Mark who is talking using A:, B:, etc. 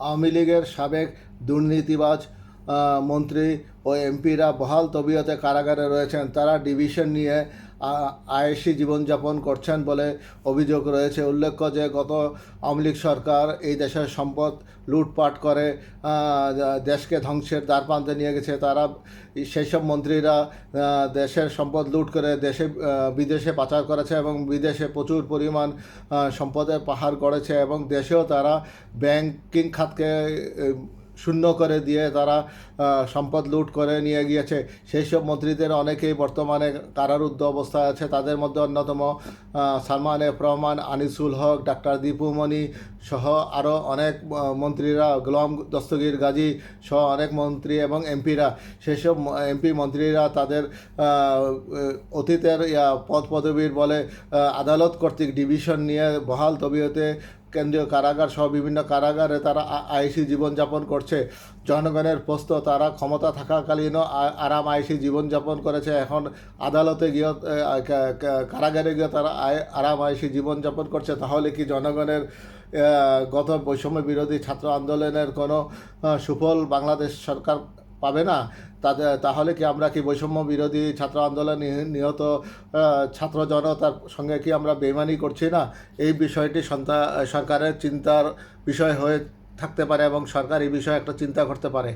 A: আওয়ামী লীগের সাবেক দুর্নীতিবাজ মন্ত্রী ও এমপিরা বহাল তবিয়তে কারাগারে রয়েছেন। তারা ডিভিশন নিয়ে আয়েসি জীবনযাপন করছেন বলে অভিযোগ রয়েছে। উল্লেখ্য যে, গত আওয়ামী সরকার এই দেশের সম্পদ লুটপাট করে দেশকে ধ্বংসের দ্বারপ্রান্তে নিয়ে গেছে। তারা সেই সব মন্ত্রীরা দেশের সম্পদ লুট করে দেশে বিদেশে পাচার করেছে এবং বিদেশে প্রচুর পরিমাণ সম্পদের পাহাড় গড়েছে এবং দেশেও তারা ব্যাংকিং খাতকে শূন্য করে দিয়ে তারা সম্পদ লুট করে নিয়ে গিয়েছে। সেই সব মন্ত্রীদের অনেকেই বর্তমানে কারারুদ্ধ অবস্থায় আছে। তাদের মধ্যে অন্যতম সালমান এফ রহমান, আনিসুল হক, ডাক্তার দীপুমণি সহ আরও অনেক মন্ত্রীরা, গোলাম দস্তগীর, গাজী সহ অনেক মন্ত্রী এবং এমপিরা। সেই সব এমপি মন্ত্রীরা তাদের অতীতের পদ পদবীর বলে আদালত কর্তৃক ডিভিশন নিয়ে বহাল তবিয়তে কেন্দ্রীয় কারাগার সহ বিভিন্ন কারাগারে তারা আইসি জীবনযাপন করছে। জনগণের প্রস্ত তারা ক্ষমতা থাকাকালীনও আরাম আইসি জীবনযাপন করেছে। এখন আদালতে গিয়ে কারাগারে গিয়ে তারা আরাম আইসি জীবনযাপন করছে। তাহলে কি জনগণের গত বৈষম্য বিরোধী ছাত্র আন্দোলনের কোনো সুফল বাংলাদেশ সরকার পাবে না? তাদের তাহলে কি আমরা কি বৈষম্য বিরোধী ছাত্র আন্দোলন নিহত ছাত্র জনতার সঙ্গে কি আমরা বেমানি করছি না? এই বিষয়টি সন্তা সরকারের চিন্তার বিষয় হয়ে থাকতে পারে এবং সরকার এই বিষয়ে একটা চিন্তা করতে পারে।